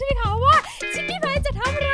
ช่วยเขาว่าชิคกี้พายจะทำอะไร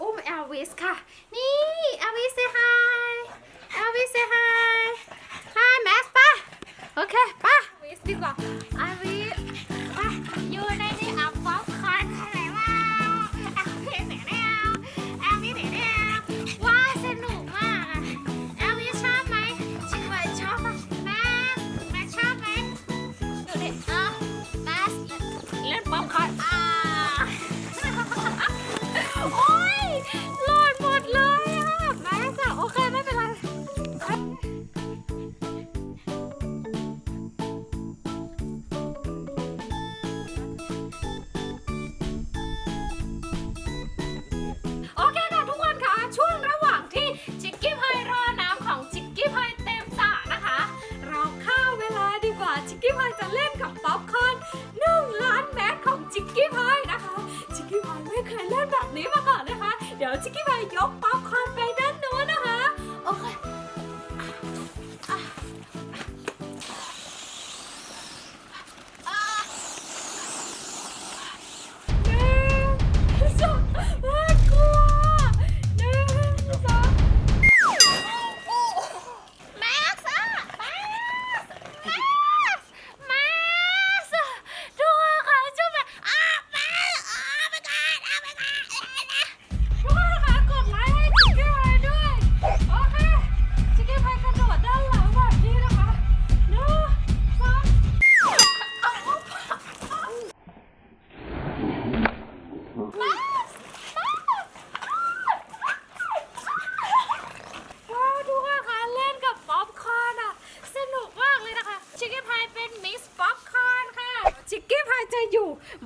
อุ้มเอลวิสค่ะ นี่เอลวิสเซฮายเอลวิสเซฮายฮายแมสป่ะโอเคป่ะเอลวิสดีกว่าเอลวิส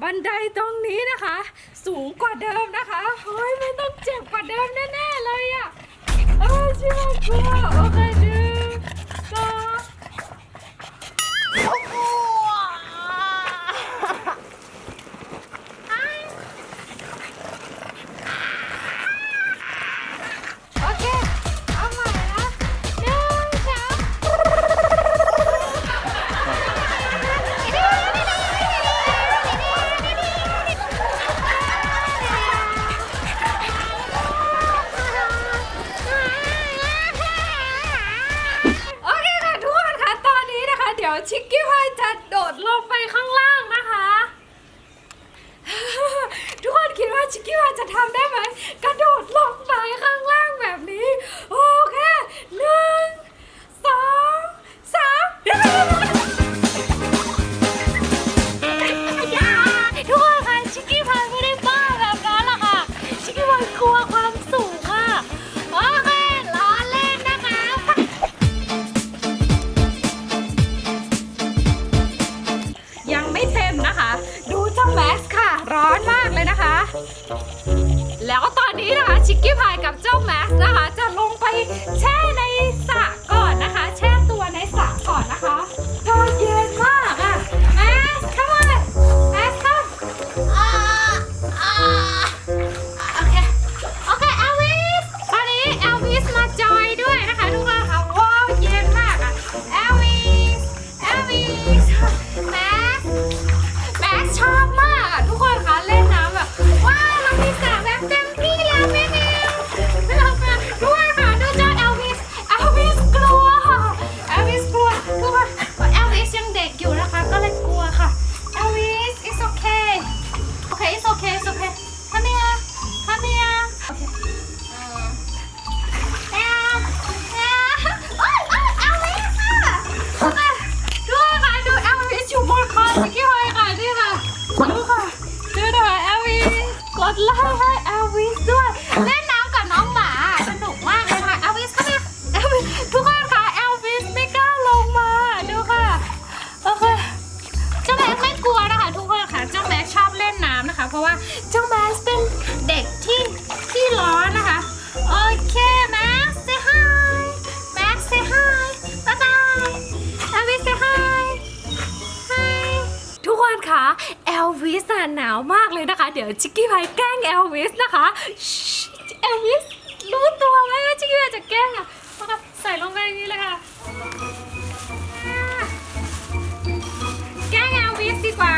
บันไดตรงนี้นะคะ สูงกว่าเดิมนะคะเฮ้ยมันต้องเจ็บกว่าเดิมแน่ๆเลยอะ่ะ Oh, you're cool. Okay, dude. ชิคกี้พายจะโดดลงไปข้างล่างนะคะ ทุกคนคิดว่าชิคกี้พายจะทำได้ กกี้พาแกล้งเอลวิสนะคะเอลวิสรู้ตัวไหมว่าจิกกี้พายจะแกล้งอะนะคใส่ลงไปนี่เลยค่ะ แกล้งเอลวิสดีกว่า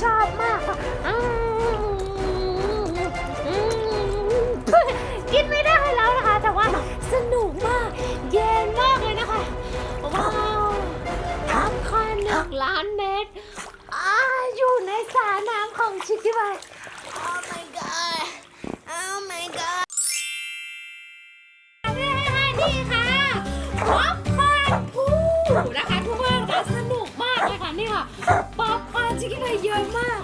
ชอบมากค่ะอืมอืมกินไม่ได้แล้วนะคะ แต่ว่าสนุกมาก เย็นมากเลยนะคะ ว้าวทำควันหนึ่งล้านเมตรอยู่ในสาะน้ำของชิคกี้พาย Oh my god Oh my god นี่ค่ะ ป๊อป